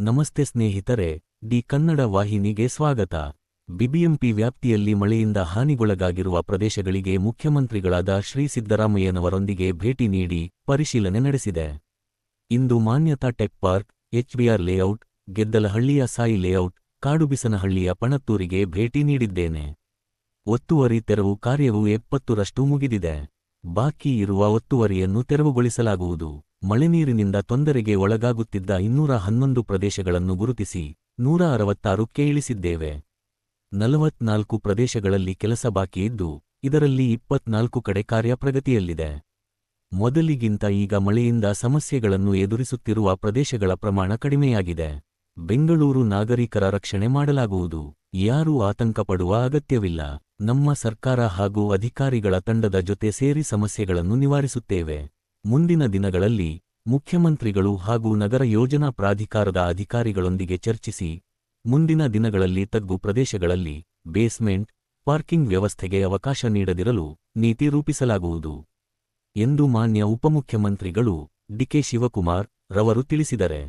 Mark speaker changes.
Speaker 1: ನಮಸ್ತೆ ಸ್ನೇಹಿತರೆ, ಡಿ ಕನ್ನಡ ವಾಹಿನಿಗೆ ಸ್ವಾಗತ. ಬಿಬಿಎಂಪಿ ವ್ಯಾಪ್ತಿಯಲ್ಲಿ ಮಳೆಯಿಂದ ಹಾನಿಗೊಳಗಾಗಿರುವ ಪ್ರದೇಶಗಳಿಗೆ ಮುಖ್ಯಮಂತ್ರಿಗಳಾದ ಶ್ರೀ ಸಿದ್ದರಾಮಯ್ಯನವರೊಂದಿಗೆ ಭೇಟಿ ನೀಡಿ ಪರಿಶೀಲನೆ ನಡೆಸಿದೆ. ಇಂದು Manyata tech park, HBR layout, ಗೆದ್ದಲಹಳ್ಳಿಯ Sai layout, ಕಾಡುಬಿಸನಹಳ್ಳಿಯ ಪಣತ್ತೂರಿಗೆ ಭೇಟಿ ನೀಡಿದ್ದೇನೆ. ಒತ್ತುವರಿ ತೆರವು ಕಾರ್ಯವು ಎಪ್ಪತ್ತರಷ್ಟು ಮುಗಿದಿದೆ. ಬಾಕಿ ಇರುವ ಒತ್ತುವರಿಯನ್ನು ತೆರವುಗೊಳಿಸಲಾಗುವುದು. ಮಳೆನೀರಿನಿಂದ ತೊಂದರೆಗೆ ಒಳಗಾಗುತ್ತಿದ್ದ ಇನ್ನೂರ ಹನ್ನೊಂದು ಪ್ರದೇಶಗಳನ್ನು ಗುರುತಿಸಿ ನೂರ ಅರವತ್ತಾರು ಕೇಳಿಸಿದ್ದೇವೆ ನಲವತ್ನಾಲ್ಕು ಪ್ರದೇಶಗಳಲ್ಲಿ ಕೆಲಸ ಬಾಕಿ ಇದ್ದು, ಇದರಲ್ಲಿ ಇಪ್ಪತ್ನಾಲ್ಕು ಕಡೆ ಕಾರ್ಯ ಪ್ರಗತಿಯಲ್ಲಿದೆ ಮೊದಲಿಗಿಂತ ಈಗ ಮಳೆಯಿಂದ ಸಮಸ್ಯೆಗಳನ್ನು ಎದುರಿಸುತ್ತಿರುವ ಪ್ರದೇಶಗಳ ಪ್ರಮಾಣ ಕಡಿಮೆಯಾಗಿದೆ. ಬೆಂಗಳೂರು ನಾಗರಿಕರ ರಕ್ಷಣೆ ಮಾಡಲಾಗುವುದು. ಯಾರೂ ಆತಂಕ ಪಡುವ ಅಗತ್ಯವಿಲ್ಲ. ನಮ್ಮ ಸರ್ಕಾರ ಹಾಗೂ ಅಧಿಕಾರಿಗಳ ತಂಡದ ಜೊತೆ ಸೇರಿ ಸಮಸ್ಯೆಗಳನ್ನು ನಿವಾರಿಸುತ್ತೇವೆ. ಮುಂದಿನ ದಿನಗಳಲ್ಲಿ ಮುಖ್ಯಮಂತ್ರಿಗಳು ಹಾಗೂ ನಗರ ಯೋಜನಾ ಪ್ರಾಧಿಕಾರದ ಅಧಿಕಾರಿಗಳೊಂದಿಗೆ ಚರ್ಚಿಸಿ, ಮುಂದಿನ ದಿನಗಳಲ್ಲಿ ತಗ್ಗು ಪ್ರದೇಶಗಳಲ್ಲಿ ಬೇಸ್ಮೆಂಟ್, ಪಾರ್ಕಿಂಗ್ ವ್ಯವಸ್ಥೆಗೆ ಅವಕಾಶ ನೀಡದಿರಲು ನೀತಿ ರೂಪಿಸಲಾಗುವುದು ಎಂದು ಮಾನ್ಯ ಉಪಮುಖ್ಯಮಂತ್ರಿಗಳು ಡಿಕೆ ಶಿವಕುಮಾರ್ ರವರು ತಿಳಿಸಿದರೆ.